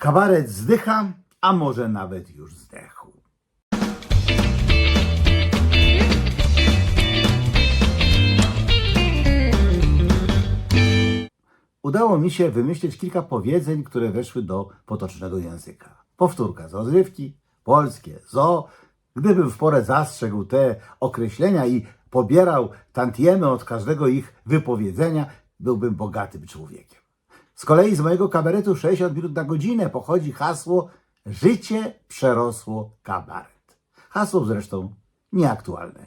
Kabaret zdycha, a może nawet już zdechł. Udało mi się wymyślić kilka powiedzeń, które weszły do potocznego języka. Powtórka z rozrywki, polskie, zo. Gdybym w porę zastrzegł te określenia i pobierał tantiemy od każdego ich wypowiedzenia, byłbym bogatym człowiekiem. Z kolei z mojego kabaretu 60 minut na godzinę pochodzi hasło Życie przerosło kabaret. Hasło zresztą nieaktualne.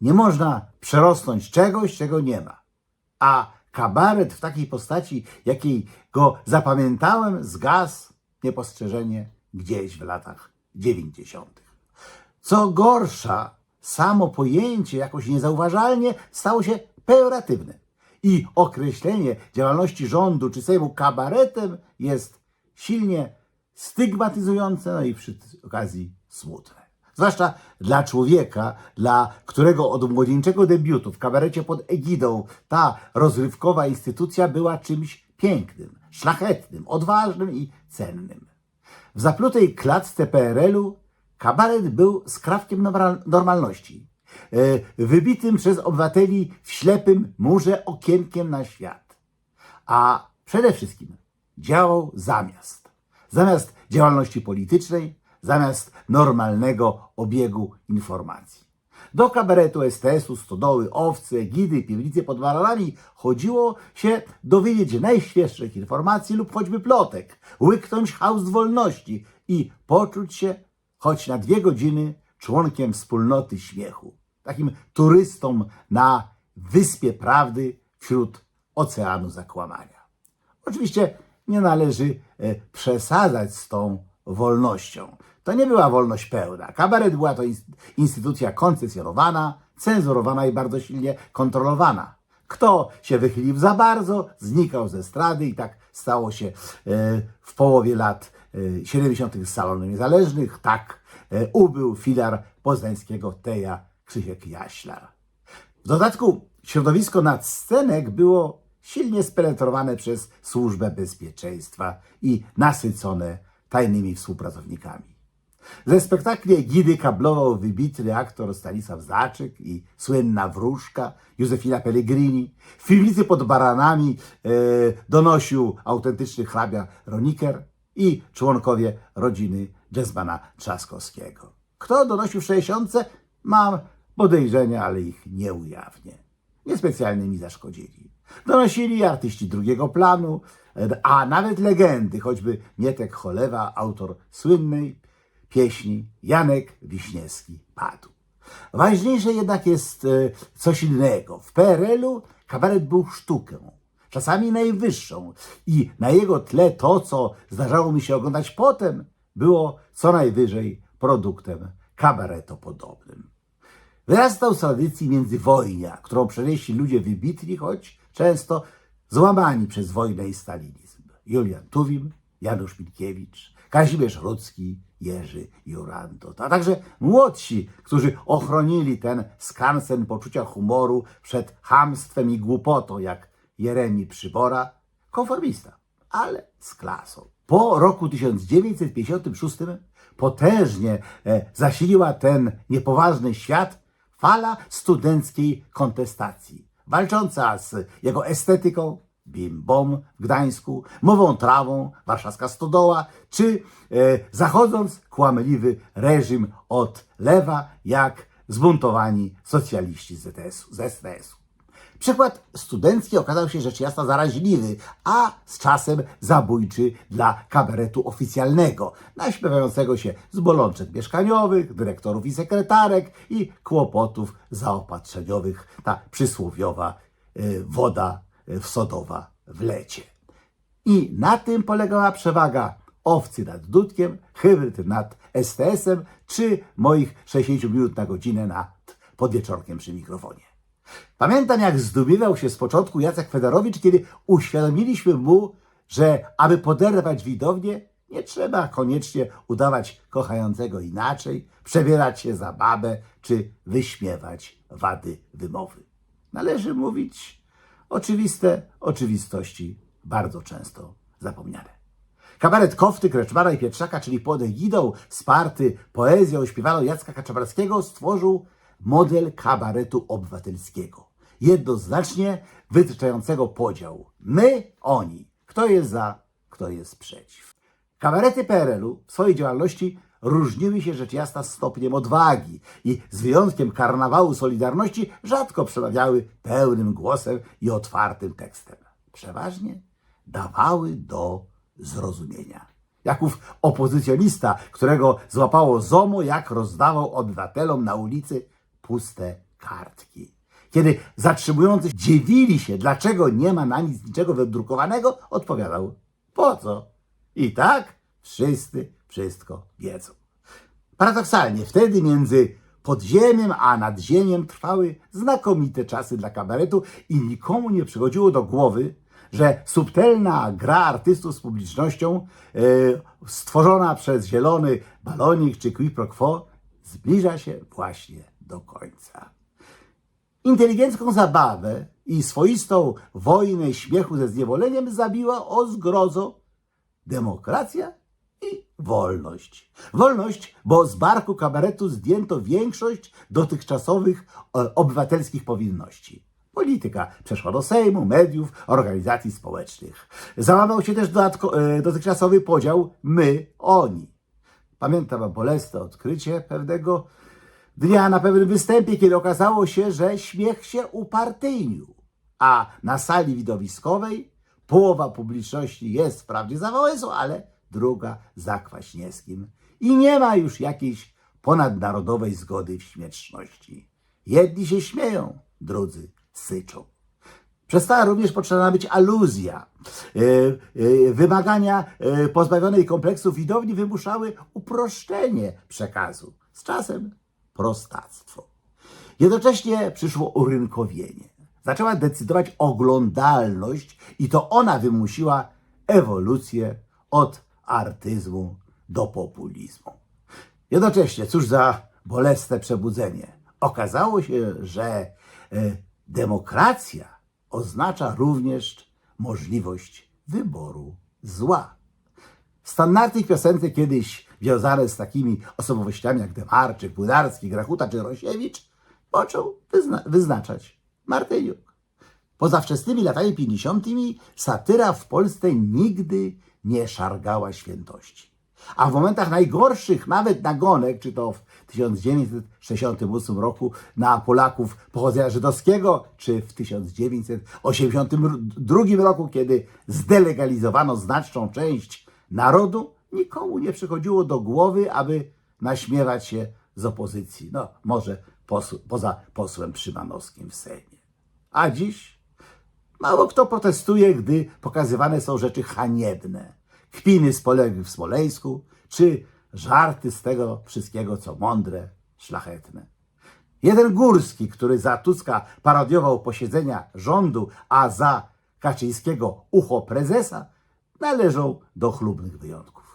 Nie można przerosnąć czegoś, czego nie ma. A kabaret w takiej postaci, jakiej go zapamiętałem, zgasł niepostrzeżenie gdzieś w latach 90. Co gorsza, samo pojęcie jakoś niezauważalnie stało się pejoratywne. I określenie działalności rządu czy Sejmu kabaretem jest silnie stygmatyzujące, no i przy okazji smutne. Zwłaszcza dla człowieka, dla którego od młodzieńczego debiutu w kabarecie pod egidą ta rozrywkowa instytucja była czymś pięknym, szlachetnym, odważnym i cennym. W zaplutej klatce PRL-u kabaret był skrawkiem normal- normalności, wybitym przez obywateli w ślepym murze okienkiem na świat. A przede wszystkim działał zamiast. Zamiast działalności politycznej, zamiast normalnego obiegu informacji. Do kabaretu STS-u, stodoły, owce, gidy, piwnicy pod baranami chodziło się dowiedzieć najświeższych informacji lub choćby plotek, łyknąć haust wolności i poczuć się choć na dwie godziny członkiem wspólnoty śmiechu. Takim turystą na wyspie prawdy wśród oceanu zakłamania. Oczywiście nie należy e, przesadzać z tą wolnością. To nie była wolność pełna. Kabaret była to ins- instytucja koncesjonowana, cenzurowana i bardzo silnie kontrolowana. Kto się wychylił za bardzo, znikał ze strady i tak stało się e, w połowie lat e, 70. z salonu niezależnych. Tak e, ubył filar poznańskiego Teja Krzysiek Jaślar. W dodatku środowisko nadscenek było silnie spenetrowane przez Służbę Bezpieczeństwa i nasycone tajnymi współpracownikami. Ze spektakli Gidy kablował wybitny aktor Stanisław Zaczyk i słynna wróżka Józefina Pellegrini. W piwnicy pod baranami e, donosił autentyczny hrabia Roniker i członkowie rodziny Jazzmana Trzaskowskiego. Kto donosił w 60? Mam podejrzenia, ale ich nie ujawnię. Niespecjalnie mi zaszkodzili. Donosili artyści drugiego planu, a nawet legendy, choćby Mietek Cholewa, autor słynnej pieśni Janek Wiśniewski padł. Ważniejsze jednak jest e, coś innego. W PRL-u kabaret był sztuką, czasami najwyższą i na jego tle to, co zdarzało mi się oglądać potem, było co najwyżej produktem kabaretopodobnym. Wyrastał z tradycji międzywojnia, którą przenieśli ludzie wybitni, choć często złamani przez wojnę i stalinizm. Julian Tuwim, Janusz Minkiewicz, Kazimierz Rudzki, Jerzy Jurandot, a także młodsi, którzy ochronili ten skansen poczucia humoru przed hamstwem i głupotą, jak Jeremi Przybora, konformista, ale z klasą. Po roku 1956 potężnie e, zasiliła ten niepoważny świat fala studenckiej kontestacji, walcząca z jego estetyką, bim-bom w Gdańsku, mową trawą, warszawska stodoła, czy e, zachodząc kłamliwy reżim od lewa, jak zbuntowani socjaliści z, ZS-u, z STS-u. Przykład studencki okazał się rzecz jasna zaraźliwy, a z czasem zabójczy dla kabaretu oficjalnego, naśmiewającego się z bolączek mieszkaniowych, dyrektorów i sekretarek i kłopotów zaopatrzeniowych, ta przysłowiowa y, woda y, wsodowa w lecie. I na tym polegała przewaga owcy nad Dudkiem, hybryd nad STS-em, czy moich 60 minut na godzinę nad podwieczorkiem przy mikrofonie. Pamiętam, jak zdumiewał się z początku Jacek Federowicz, kiedy uświadomiliśmy mu, że aby poderwać widownię, nie trzeba koniecznie udawać kochającego inaczej, przebierać się za babę czy wyśmiewać wady wymowy. Należy mówić oczywiste oczywistości, bardzo często zapomniane. Kabaret Kofty, Kreczmara i Pietrzaka, czyli pod egidą Sparty, poezją śpiewaną Jacka Kaczmarskiego, stworzył model kabaretu obywatelskiego. Jednoznacznie wytyczającego podział. My, oni. Kto jest za, kto jest przeciw. Kabarety PRL-u w swojej działalności różniły się rzecz jasna stopniem odwagi i z wyjątkiem karnawału Solidarności rzadko przemawiały pełnym głosem i otwartym tekstem. Przeważnie dawały do zrozumienia. Jaków opozycjonista, którego złapało ZOMO, jak rozdawał obywatelom na ulicy puste kartki. Kiedy zatrzymujący dziwili się, dlaczego nie ma na nic niczego wydrukowanego, odpowiadał, po co? I tak wszyscy wszystko wiedzą. Paradoksalnie, wtedy między podziemiem a nadziemiem trwały znakomite czasy dla kabaretu i nikomu nie przychodziło do głowy, że subtelna gra artystów z publicznością, e, stworzona przez zielony balonik czy qui pro quo, zbliża się właśnie do końca. Inteligencką zabawę i swoistą wojnę śmiechu ze zniewoleniem zabiła o zgrozo demokracja i wolność. Wolność, bo z barku kabaretu zdjęto większość dotychczasowych e, obywatelskich powinności. Polityka przeszła do Sejmu, mediów, organizacji społecznych. Załamał się też e, dotychczasowy podział my, oni. Pamiętam bolesne odkrycie pewnego dnia na pewnym występie, kiedy okazało się, że śmiech się upartyjnił, a na sali widowiskowej połowa publiczności jest wprawdzie za Wałęsą, ale druga za Kwaśniewskim i nie ma już jakiejś ponadnarodowej zgody w śmieszności. Jedni się śmieją, drudzy syczą. Przestała również potrzebna być aluzja. E, e, Wymagania e, pozbawionej kompleksów widowni wymuszały uproszczenie przekazu. Z czasem prostactwo. Jednocześnie przyszło urynkowienie. Zaczęła decydować oglądalność i to ona wymusiła ewolucję od artyzmu do populizmu. Jednocześnie, cóż za bolesne przebudzenie. Okazało się, że e, demokracja oznacza również możliwość wyboru zła. Standardy piosence kiedyś wiązane z takimi osobowościami jak Demarczyk, Budarski, Grachuta czy Rosiewicz począł wyzna wyznaczać Martyniuk. Poza wczesnymi latami 50. satyra w Polsce nigdy nie szargała świętości. A w momentach najgorszych, nawet nagonek, czy to w 1968 roku na Polaków pochodzenia żydowskiego, czy w 1982 roku, kiedy zdelegalizowano znaczną część narodu, nikomu nie przychodziło do głowy, aby naśmiewać się z opozycji. No, może poza posłem Przymanowskim w Sejmie. A dziś mało kto protestuje, gdy pokazywane są rzeczy haniebne. Kpiny z poległych w Smoleńsku, czy żarty z tego wszystkiego, co mądre, szlachetne. Jeden Górski, który za Tuska parodiował posiedzenia rządu, a za Kaczyńskiego ucho prezesa, należą do chlubnych wyjątków.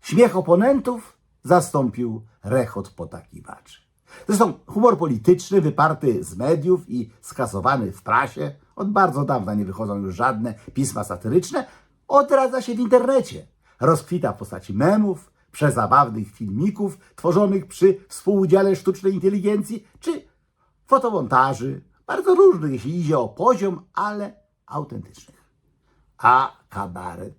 Śmiech oponentów zastąpił rechot potakiwaczy. Zresztą humor polityczny, wyparty z mediów i skasowany w prasie, od bardzo dawna nie wychodzą już żadne pisma satyryczne, odradza się w internecie. Rozkwita w postaci memów, przezabawnych filmików tworzonych przy współudziale sztucznej inteligencji czy fotomontaży, bardzo różnych, jeśli idzie o poziom, ale autentycznych. A kabaret?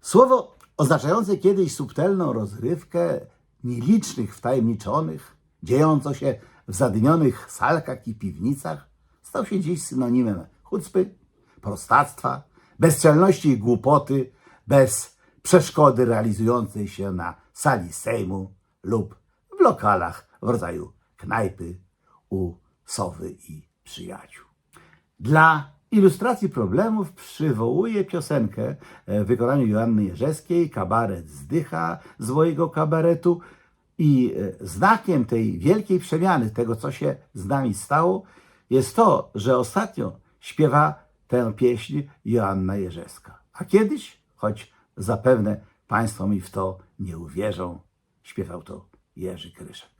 Słowo oznaczające kiedyś subtelną rozrywkę nielicznych wtajemniczonych, dziejącą się w zadymionych salkach i piwnicach, stał się dziś synonimem chucpy, prostactwa, bezczelności i głupoty, bez przeszkody realizującej się na sali Sejmu lub w lokalach w rodzaju knajpy u Sowy i przyjaciół. Dla ilustracji problemów przywołuję piosenkę w wykonaniu Joanny Jerzewskiej, kabaret Zdycha z mojego kabaretu i e, znakiem tej wielkiej przemiany, tego co się z nami stało, jest to, że ostatnio śpiewa tę pieśń Joanna Jerzewska. A kiedyś, choć zapewne Państwo mi w to nie uwierzą, śpiewał to Jerzy Kryszek.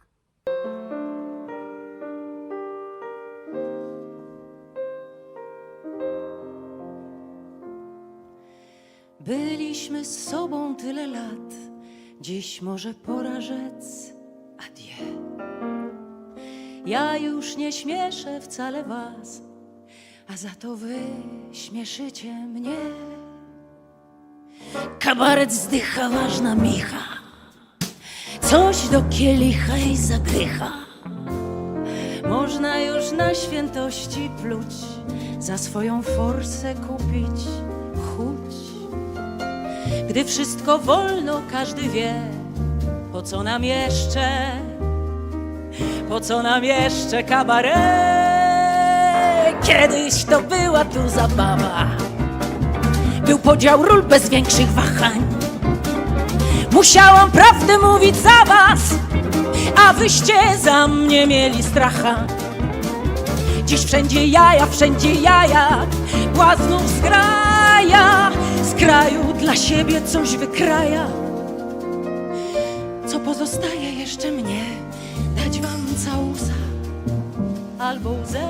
Byliśmy z sobą tyle lat, dziś może pora rzec adieu. Ja już nie śmieszę wcale was, a za to wy śmieszycie mnie. Kabaret zdycha, ważna micha, coś do kielicha i zagrycha. Można już na świętości pluć, za swoją forsę kupić. Gdy wszystko wolno, każdy wie, po co nam jeszcze, po co nam jeszcze kabaret. Kiedyś to była tu zabawa, był podział ról bez większych wahań. Musiałam prawdę mówić za was, a wyście za mnie mieli stracha. Dziś wszędzie jaja, wszędzie jaja, błaznów zgraja, kraju dla siebie coś wykraja. Co pozostaje jeszcze mnie, dać wam całusa albo łzę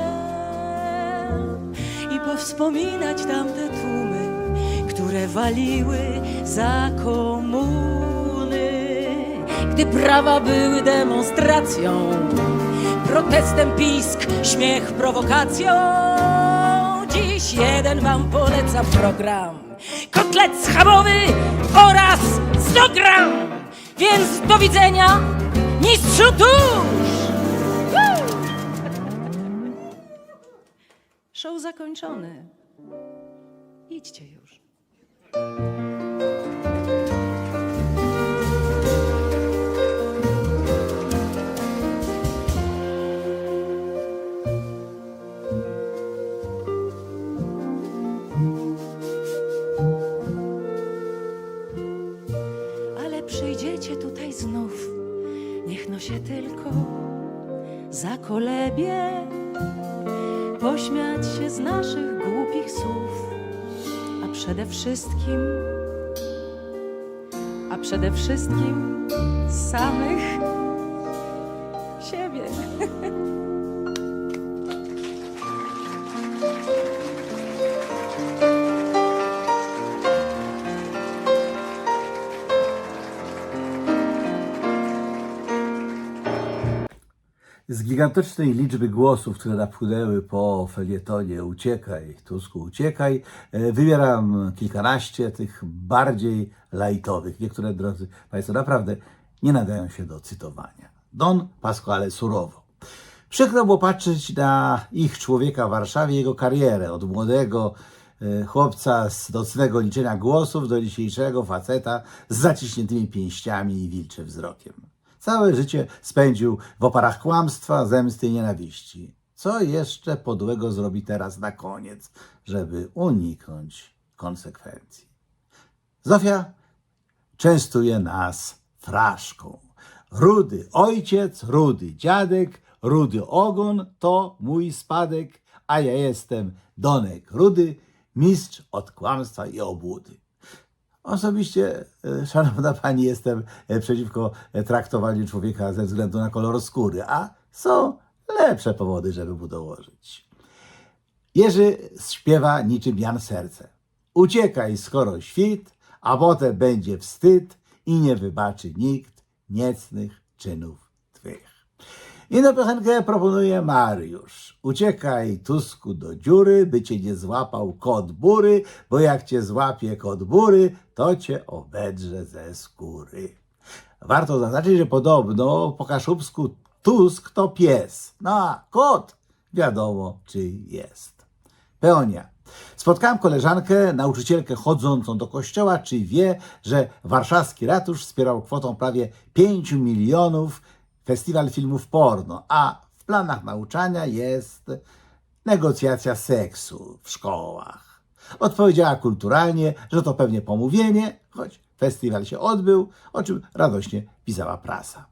i powspominać tamte tłumy, które waliły za komuny, gdy prawa były demonstracją protestem pisk, śmiech prowokacją. Dziś jeden wam poleca program. Kotlet schabowy oraz 100 gram. Więc do widzenia, mistrzu! Woo! Show zakończony. Idźcie już. Zakolebie, pośmiać się z naszych głupich słów, a przede wszystkim, a przede wszystkim z samych Z gigantycznej liczby głosów, które napłynęły po felietonie Uciekaj, Tusku, uciekaj, e, wybieram kilkanaście tych bardziej lajtowych. Niektóre, drodzy Państwo, naprawdę nie nadają się do cytowania. Don Pasquale Surowo. Przykro było patrzeć na ich człowieka w Warszawie, jego karierę od młodego e, chłopca z nocnego liczenia głosów do dzisiejszego faceta z zaciśniętymi pięściami i wilczym wzrokiem. Całe życie spędził w oparach kłamstwa, zemsty i nienawiści. Co jeszcze podłego zrobi teraz na koniec, żeby uniknąć konsekwencji? Zofia częstuje nas fraszką. Rudy ojciec, rudy dziadek, rudy ogon to mój spadek, a ja jestem Donek Rudy, mistrz od kłamstwa i obłudy. Osobiście, e, szanowna pani, jestem e, przeciwko e, traktowaniu człowieka ze względu na kolor skóry, a są lepsze powody, żeby mu dołożyć. Jerzy śpiewa niczym Jan Serce. Uciekaj, skoro świt, a potem będzie wstyd i nie wybaczy nikt niecnych czynów. Inną piosenkę proponuje Mariusz. Uciekaj, Tusku, do dziury, by cię nie złapał kot bury, bo jak cię złapie kot bury, to cię obedrze ze skóry. Warto zaznaczyć, że podobno po kaszubsku Tusk to pies, no a kot wiadomo, czy jest. Peonia. Spotkałem koleżankę, nauczycielkę chodzącą do kościoła, czy wie, że warszawski ratusz wspierał kwotą prawie 5 milionów festiwal filmów porno, a w planach nauczania jest negocjacja seksu w szkołach. Odpowiedziała kulturalnie, że to pewnie pomówienie, choć festiwal się odbył, o czym radośnie pisała prasa.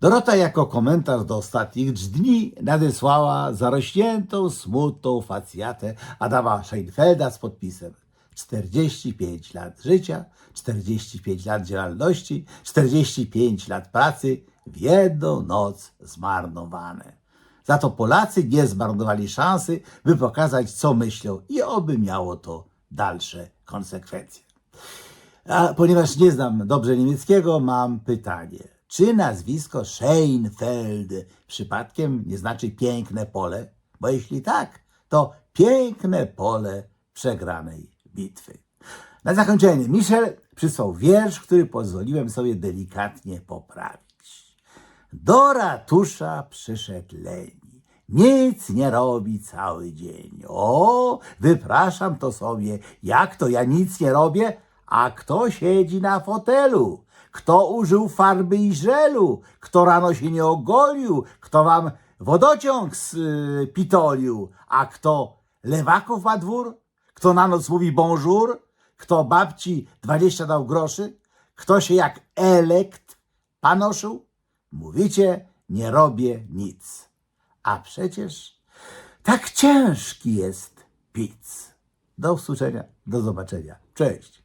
Dorota jako komentarz do ostatnich dni nadesłała zarośniętą, smutną facjatę Adama Scheinfelda z podpisem 45 lat życia, 45 lat działalności, 45 lat pracy w jedną noc zmarnowane. Za to Polacy nie zmarnowali szansy, by pokazać, co myślą i oby miało to dalsze konsekwencje. A ponieważ nie znam dobrze niemieckiego, mam pytanie. Czy nazwisko Scheinfeld przypadkiem nie znaczy piękne pole? Bo jeśli tak, to piękne pole przegranej bitwy. Na zakończenie Michel przysłał wiersz, który pozwoliłem sobie delikatnie poprawić. Do ratusza przyszedł leni. Nic nie robi cały dzień. O, wypraszam to sobie. Jak to ja nic nie robię? A kto siedzi na fotelu? Kto użył farby i żelu? Kto rano się nie ogolił? Kto wam wodociąg spitolił? A kto lewaków ma dwór? Kto na noc mówi bonjour? Kto babci dwadzieścia dał groszy? Kto się jak elekt panoszył? Mówicie, nie robię nic. A przecież tak ciężki jest pic. Do usłyszenia, do zobaczenia. Cześć.